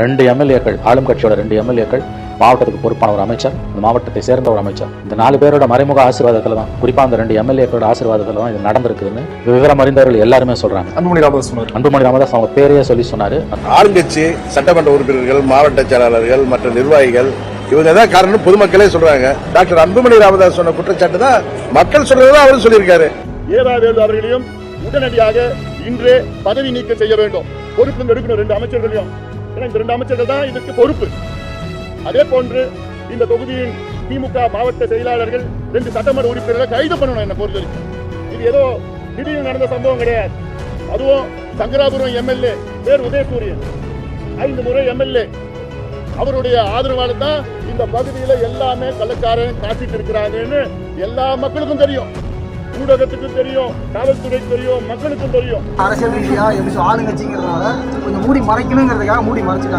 ரெண்டு எம்எல்ஏக்கள் ஆளும் கட்சியோட ரெண்டு எம்எல்ஏக்கள் மாவட்டத்துக்கு பொறுப்பான ஒரு அமைச்சர் இந்த மாவட்டத்தை சேர்ந்த ஒரு அமைச்சர். இந்த நாலு பேரோட மறைமுக ஆசீர்வாதத்துல தான் குறிப்பா அந்த ரெண்டு எம்எல்ஏக்களோட ஆசீர்வாதத்துல தான் இது நடந்திருக்குதுன்னு விவரம் அறிந்தவர்கள் எல்லாருமே சொல்றாங்க. அன்புமணி ராமதாஸ் சொன்னார். அன்புமணி ராமதாஸ் அவங்க பேரையே சொல்லி சொன்னாரு. ஆளுங்கட்சி சட்டமன்ற உறுப்பினர்கள் மாவட்ட செயலாளர்கள் மற்ற நிர்வாகிகள் இவங்க தான் காரணம் பொதுமக்களே சொல்றாங்க. டாக்டர் அன்புமணி ராமதாஸ் சொன்ன குற்றச்சாட்டு தான் மக்கள் சொல்றதுதான் அவரும் சொல்லியிருக்காரு. ஏவாவேலு அவர்களையும் உடனடியாக இன்றே பதவி நீக்கம் செய்ய வேண்டும். பொறுப்பு எடுக்கணும் ரெண்டு அமைச்சர்களையும் இந்த ரெண்டு அமைச்சர்கள் தான் இதற்கு பொறுப்பு. அதே போன்று இந்த தொகுதியின் திமுக மாவட்ட செயலாளர்கள் ரெண்டு சட்டமன்ற உறுப்பினர்களை கைது பண்ணணும் என்ன பொறுத்த வரைக்கும் இது ஏதோ திடீர்னு நடந்த சம்பவம் கிடையாது. அதுவும் சங்கராபுரம் எம்எல்ஏ பேர் உதயசூரியன். ஐந்து முறை எம்எல்ஏ. அவருடைய ஆதரவால தான் இந்த பகுதியில் எல்லாமே கள்ளக்காரன் காட்டிட்டு இருக்கிறாங்கன்னு எல்லா மக்களுக்கும் தெரியும். ஊடகத்துக்கும் தெரியும் காவல்துறைக்கு தெரியும் மக்களுக்கும் தெரியும். அரசியல் ரீதியா எப்படி ஆளுங்கட்சிங்கிறதுனால கொஞ்சம் மூடி மறைக்கணுங்கிறதுக்காக மூடி மறைச்சிட்டாங்க.